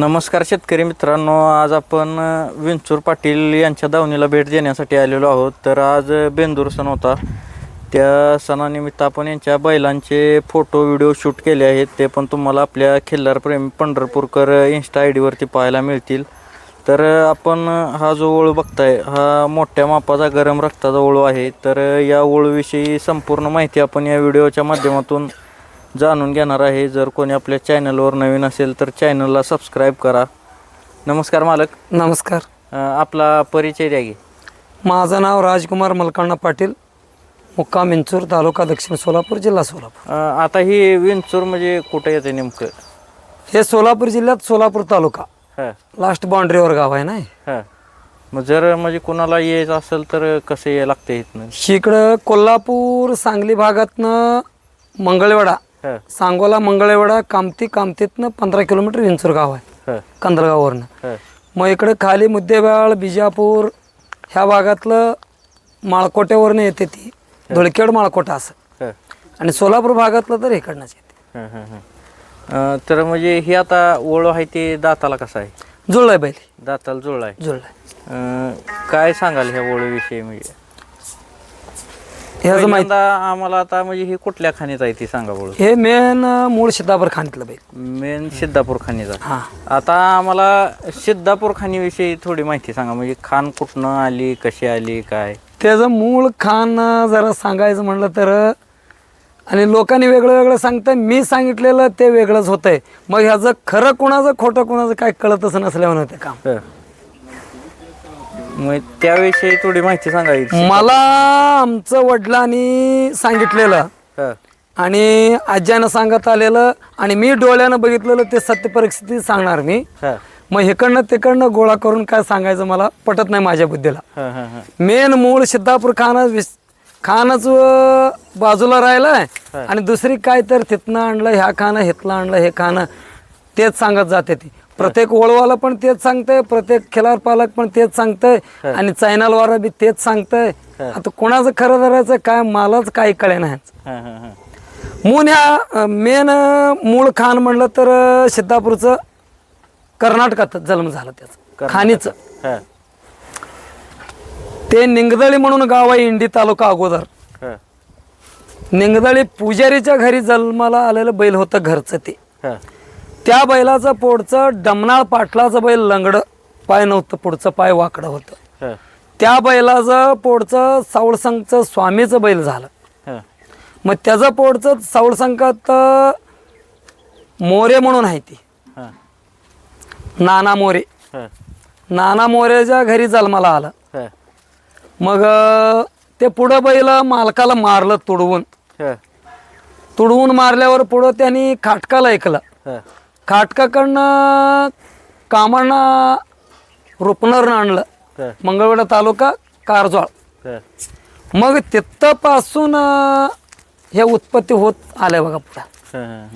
नमस्कार शेतकरी मित्रांनो आज आपण विंचूर पाटील यांच्या दावणीला भेट देण्यासाठी आलेलो आहोत. तर आज बेंदूर सण होता. त्या सणानिमित्त आपण यांच्या बैलांचे फोटो व्हिडिओ शूट केले आहेत. ते पण तुम्हाला आपल्या खिल्लारप्रेमी पंढरपूरकर इन्स्टा आय डीवरती पाहायला मिळतील. तर आपण हा जो ओळू बघताय हा मोठ्या मापाचा गरम रक्ताचा ओळू आहे. तर या ओळूविषयी संपूर्ण माहिती आपण या व्हिडिओच्या माध्यमातून जाणून घेणार आहे. जर कोणी आपल्या चॅनलवर नवीन असेल तर चॅनलला सबस्क्राईब करा. नमस्कार मालक. नमस्कार. अं, आपला परिचय द्या की. माझं नाव राजकुमार मलकांना पाटील मुक्काम इंचूर तालुका दक्षिण सोलापूर जिल्हा सोलापूर. अं, आता ही विंचूर म्हणजे कुठं येते नेमकं? हे सोलापूर जिल्ह्यात सोलापूर तालुका. हां. लास्ट बाउंड्रीवर गाव आहे ना हे. हां. मग जर म्हणजे कुणाला यायचं असेल तर कसं यायला लागतं इथनं? इकडं कोल्हापूर सांगली भागातनं मंगळवेढा हां सांगोला मंगळवेढा कामती कामतीतनं पंधरा किलोमीटर विंचूर गाव आहे. कंदलगाववरनं हां. मग इकडे खाली मुद्देबाळ बिजापूर ह्या भागातलं माळकोट्यावरनं येते ती. धुळखेड माळकोटा असं. आणि सोलापूर भागातलं तर इकडनंच येते. तर म्हणजे ही आता ओळू आहे ते दाताला कसं आहे? जुळलंय बैल. दाताला जुळलंय. अं, काय सांगाल ह्या ओळूविषयी म्हणजे? ह्याचं माहिती पहिल्यांदा आम्हाला आता म्हणजे ही कुठल्या खाणीत आहे ती सांगा बोलू? हे मेन मूळ सिद्धापूर खाणीतलं बैल मेन सिद्धापूर खाणीचा. हा. आता आम्हाला सिद्धापूर खाणीविषयी थोडी माहिती सांगा म्हणजे खान कुठनं आली कशी आली काय? त्याचं मूळ खान जरा सांगायचं म्हणलं तर आणि लोकांनी वेगळं वेगळं सांगतं मी सांगितलेलं ते वेगळंच होतंय. मग ह्याचं खरं कुणाचं खोटं कुणाचं काय कळतच नसल्यावर ते काम. हं. मग त्याविषयी थोडी माहिती सांगायची मला आमचं वडिलांनी सांगितलेलं. आणि आज्यानं सांगत आलेलं आणि मी डोळ्यानं बघितलेलं ते सत्य परिस्थिती सांगणार मी हं. मग इकडनं तिकडनं गोळा करून काय सांगायचं मला पटत नाही माझ्या बुद्धीला. मेन मूळ सिद्धापूर विस खानच बाजूला राहिलाय आणि दुसरी काय तर तिथनं आणलं ह्या खाणं हिथलं आणलं हे खाणं तेच सांगत जाते ती प्रत्येक ओळवाला पण तेच सांगतंय प्रत्येक खिलार पालक पण तेच सांगतंय आणि चॅनलवाला बी तेच सांगतंय. आता कोणाचं खरं धरायचं काय मलाच काही कळे नाही. मून ह्या मेन मूळ खान म्हणलं तर सिद्धापूरचं कर्नाटकात जन्म झाला त्याचं. खाणीचं. हं. ते निंगदळी म्हणून गाव आहे इंडी तालुका अगोदर. निंगदळी पुजारीच्या घरी जन्माला आलेलं बैल होतं घरचं ते. त्या बैलाचं पोडचं डमनाळ पाटलाचं बैल लंगडं पाय नव्हतं पुढचं पाय वाकडं होतं. त्या बैलाचं पोडचं सावळसंगचं स्वामीचं बैल झालं. मग त्याचं पोडचं सावळसंकात मोरे म्हणून आहे ती. नाना मोरे. नाना मोरेच्या घरी जन्माला आलं. मग ते पुढं बैल मालकाला मारलं तुडवून. तुडवून मारल्यावर पुढं त्यांनी खाटकाला ऐकलं. खाटकाकडनं कामांना रुपनरनं आणलं. मंगळवेढा तालुका कारजोळ. मग तिथपासून हे उत्पत्ती होत आलंय बघा पुढं.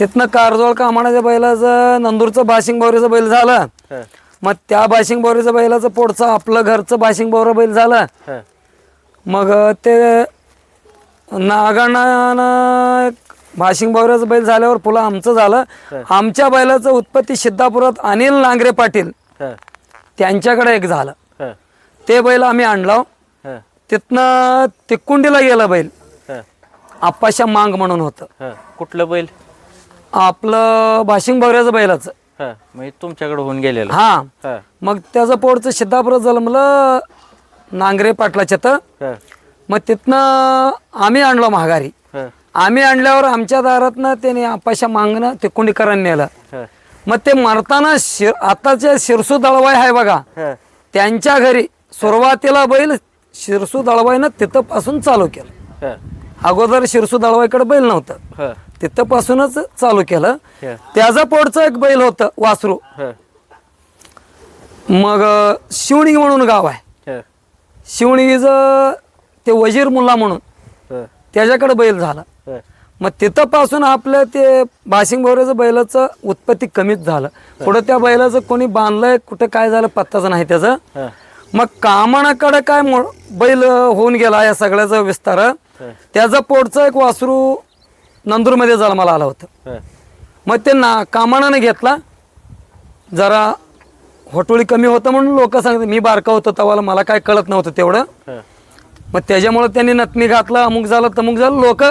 तिथनं कारजोळ कामाणाच्या बैलाचं नंदूरचं बाशिंग बावरीचं बैल झालं. मग त्या बाशिंग बावरीचं बैलाचं पोटचं आपलं घरचं बाशिंग बावरा बैल झालं. मग ते नागानं भाशिंग बावऱ्याचं बैल झाल्यावर पुला आमचं झालं आमच्या बैलाचं उत्पत्ती सिद्धापुरात अनिल नांगरे पाटील. त्यांच्याकडे एक झालं. ते बैल आम्ही आणलो. तिथनं तिकुंडीला गेलं बैल. आप्पाशा मांग म्हणून होतं. कुठलं बैल आपलं भाशिंग बावऱ्याचं बैलाचं तुमच्याकडे होऊन गेलेलं हा. मग त्याचं पोटचं सिद्धापुरात जन्मलं नांगरे पाटलाच्या तर. मग तिथनं आम्ही आणलो महागारी. आम्ही आणल्यावर आमच्या दारातनं त्याने आपाशा मागणं ते कुंडीकरण नेलं. मग ते मरताना शिर आताचे शिरसू दळवाई आहे बघा. त्यांच्या घरी सुरुवातीला बैल शिरसू दळवाईनं तिथं पासून चालू केलं हं. अगोदर शिरसू दळवाईकडे बैल नव्हतं. तिथं पासूनच चालू केलं. त्याचं पोटचं एक बैल होतं वासरू. मग शिवणी म्हणून गाव आहे. शिवणीचं ते वजीर मुल्ला म्हणून. त्याच्याकडे बैल झाला. मग तिथं पासून आपलं ते बाशिंग भोवऱ्याचं बैलाचं उत्पत्ती कमीच झालं. पुढं त्या बैलाचं कोणी बांधलंय कुठं काय झालं पत्ताच नाही त्याचं. मग कामणाकडे काय बैल होऊन गेला या सगळ्याचा विस्तार. त्याचं पोटचं एक वासरू नंदूरमध्ये जन्माला आलं होतं. मग ते ना कामानाने घेतला. जरा होटोळी कमी होतं म्हणून लोक सांगतात मी बारका होतो तेव्हा मला काय कळत नव्हतं तेवढं. मग त्याच्यामुळं त्यांनी नथनी घातलं अमुक झालं तमुक झालं लोक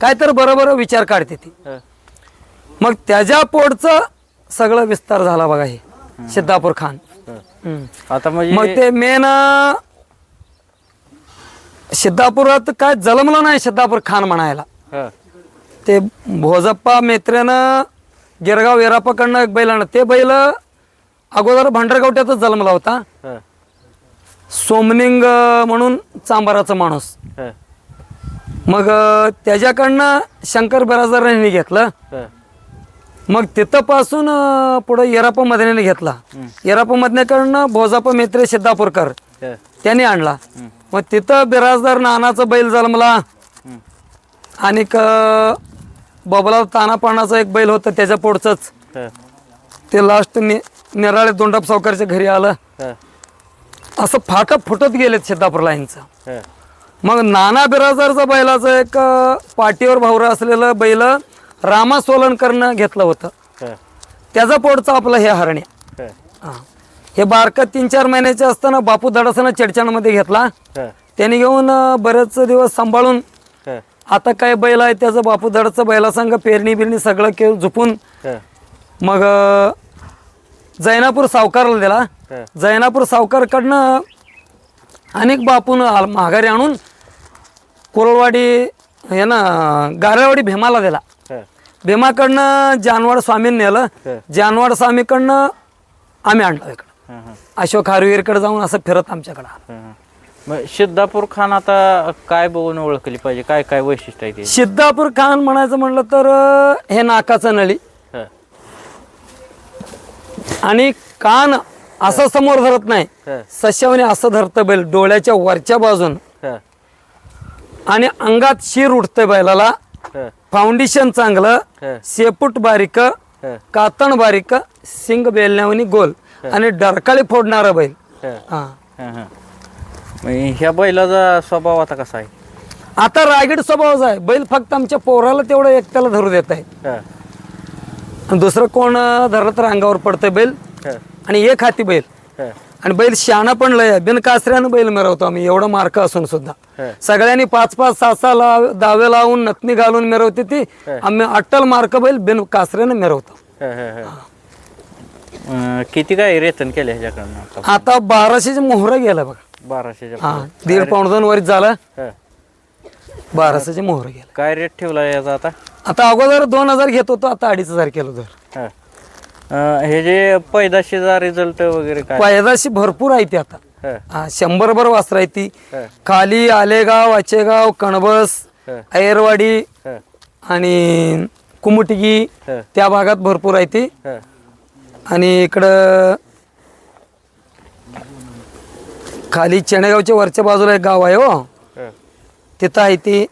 काय तर बरोबर विचार काढते ती. मग त्याच्या पोटचं सगळं विस्तार झाला बघा हे सिद्धापूर खान. आता मग म्हणजे ते मेन सिद्धापुरात काय जलमलं नाही सिद्धापूर खान म्हणायला. ते भोजप्पा मेत्र्यानं गिरगाव वेरापाकडनं एक बैल आणलं. ते बैल अगोदर भांडरगावट्यातच जन्मला होता. सोमनिंग म्हणून चांबाराचा माणूस. मग त्याच्याकडनं शंकर बिराजदारांनी घेतलं. मग तिथं पासून अं, पुढं येरापा मधण्याने घेतला. येरापा मधण्याकडनं भोजापा मेत्रे सिद्धापूरकर त्यांनी आणला. मग तिथं बिराजदार नानाचा बैल जन्मला. हं, आणि बबला तानापानाचा एक बैल होता त्याच्या पोटचंच हं, ते लास्ट निराळे दोंडाप सावकारच्या घरी आलं. असं फाटत फुटत गेलेत सिद्धापूर लाईनचं हं, मग नाना बिराजदारचा बैलाचं एक पाठीवर भावरं असलेलं बैल रामा सोलनकरनं घेतलं होतं. त्याचा पोटचं आपलं हे हरण्या. हं, हा. बारकं तीन चार महिन्याचे असताना बापू धडासनं चडचणमध्ये घेतला. त्यांनी घेऊन बरेच दिवस सांभाळून आता काय बैल आहे त्याचं बापू धडचं बैलासंग पेरणी बिरणी सगळं के झुपून. मग जैनापूर सावकारला दिला. जैनापूर सावकारकडनं अनेक बापून माघारी आणून कोरळवाडी हे ना गारेवाडी भीमाला दिला. भीमाकडनं जानवाड स्वामींनी नेलं. जानवाड स्वामीकडनं आम्ही आणलं इकडं. अशोक हारवीरकडे जाऊन असं फिरत आमच्याकडं आलं. मग सिद्धापूर खान आता काय बघून ओळखली पाहिजे? काय काय वैशिष्ट्य आहे ते? सिद्धापूर खान म्हणायचं म्हणलं तर हे नाकाचं नळी. आणि कान असं समोर धरत नाही. सश्यावने असं धरतं बैल. डोळ्याच्या वरच्या बाजून. आणि अंगात शिर उठतंय बैलाला. फाउंडेशन चांगलं. शेपूट बारीक. कातण बारीक. सिंग बेलण्यावनी गोल. आणि डरकाळी फोडणारा बैल. हं, ह्या बैलाचा स्वभाव आता कसा आहे? आता रागीड स्वभावच आहे. बैल फक्त आमच्या पोराला तेवढं एकट्याला धरू देत आहे. हं, दुसरं कोण धरलं तर अंगावर पडतंय बैल. आणि एक हाती बैल. आणि बैल शहाणा पण लय आहे. बिनकासऱ्यानं बैल मिरवतो आम्ही एवढं मार्क असून सुद्धा. सगळ्यांनी पाच पाच सहा सहा लाव दावे लावून नथनी घालून मिरवते ती आम्ही अट्टल मार्क बैल बिन कासऱ्यानं मिरवतो हं, हं, हं. अं, किती काय रेतन केलं ह्याच्याकडनं आता आता बाराशेचे मोहर गेलं बघा बाराशेच्या हा. दीड पाऊण दोन वरीत झालं हं. बाराशेचे मोहर गेलं काय रेट ठेवला याचा आता आता अगोदर दोन हजार घेत होतो आता अडीच हजार केलो तर हं. अं, हे जे पैदाशीचा रिझल्ट वगैरे काय? पैदाशी भरपूर आहे ती आता. हं, हा शंभर भर वासर आहे ती. हं, खाली आलेगाव आचेगाव कणबस हं, ऐरवाडी हं, आणि कुमुटगी हं, त्या भागात भरपूर आहे ती. हं, आणि इकडं खाली चेणेगावच्या वरच्या बाजूला एक गाव आहे हो. हं, तिथं आहे ती.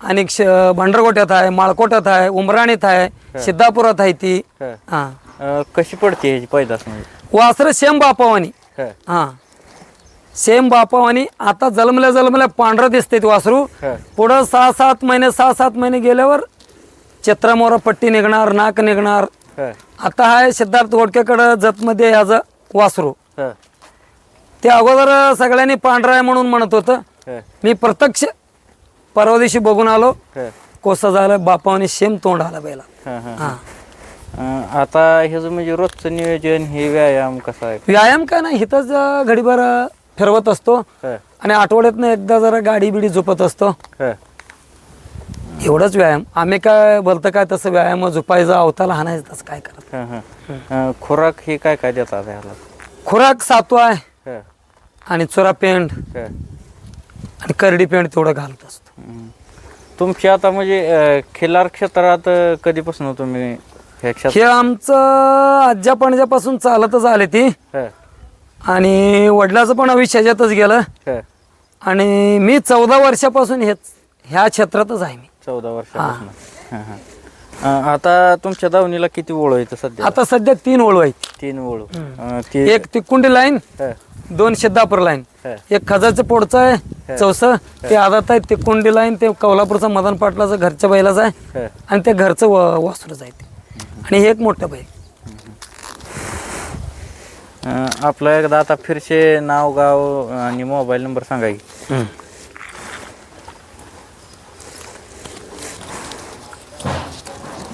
आणि श भंडरकोट्यात आहे माळकोट्यात आहे उमराणीत आहे सिद्धापुरात आहे ती. हं. हां. अं, कशी पडते ह्याची पैदास म्हणजे? वासरं सेम बापावानी. हं, हां. सेम बापावानी. आता जलमल्या जलमल्या पांढरं दिसते ते वासरू. हं, पुढं सहा सात महिने सहा सात महिने गेल्यावर चित्रामोरा पट्टी निघणार नाक निघणार. हं, आता आहे सिद्धार्थ गोडकेकडं जतमध्ये ह्याचं वासरू. हं, ते अगोदर सगळ्यांनी पांढरा आहे म्हणून म्हणत होतं. हं, मी प्रत्यक्ष परवा दिवशी बघून आलो. हं, कोसा झालं बापावानी सेम तोंड आला बैला हं, हं. हा. आता ह्याचं म्हणजे रोजचं नियोजन हे व्यायाम कसा आहे? व्यायाम काय नाही इथंच अं, घडीभर अं, फिरवत असतो. हं, आणि आठवड्यातनं एकदा जरा गाडी बिडी झोपत असतो. हं, एवढंच व्यायाम. आम्ही काय बोलतं काय तसं व्यायाम झोपायचं अवताला हाणायचं तसं काय करत हं, हं. अं, खुराक हे काय काय देतात ह्याला? खुराक सातवा आहे. हं, आणि चोरा पेंड. हं, आणि करडी पेंड तेवढं घालत असतो. हं. तुमची आता म्हणजे अं, खिलार क्षेत्रात अं, कधीपासून तुम्ही हे आमचं आज्या पणज्यापासून चालतच आले ती. आणि वडिलाचं पण आयुष्य ह्याच्यातच गेलं. आणि मी चौदा वर्षापासून हेच ह्या क्षेत्रातच आहे मी. चौदा वर्षापासून. आता तुमच्या दावणीला किती ओळ येतं सध्या? आता सध्या तीन ओळू आहेत. तीन ओळ. एक तिकुंडी लाईन दोन सिद्धापूर लाईन एक खजाचं पोडचं आहे चौसं ते आदात आहे तिकुंडी लाईन ते कोल्हापूरचा मदन पाटलाचं घरच्या बैलाचं आहे. आणि ते घरचं वासरूच आहे ते. आणि हे एक मोठं बैल. अं, आपलं एकदा आता फिरशे नाव गाव आणि मोबाईल नंबर सांगा की.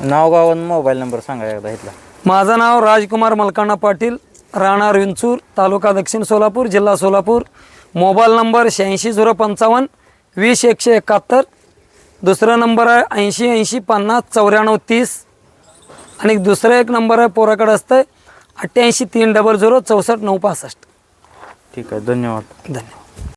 नाव गाव आणि मोबाईल नंबर सांगा एकदा इथला. माझं नाव राजकुमार मलकाणा पाटील राहणार विंचूर तालुका दक्षिण सोलापूर जिल्हा सोलापूर. मोबाईल नंबर शहाऐंशी झिरो पंचावन्न वीस एकशे एकाहत्तर. दुसरा नंबर आहे ऐंशी ऐंशी पन्नास चौऱ्याण्णव तीस. आणि दुसरा एक नंबर आहे पोराकडे असतं अठ्ठ्याऐंशी तीन डबल झिरो चौसष्ट नऊ पासष्ट. ठीक आहे धन्यवाद. धन्यवाद.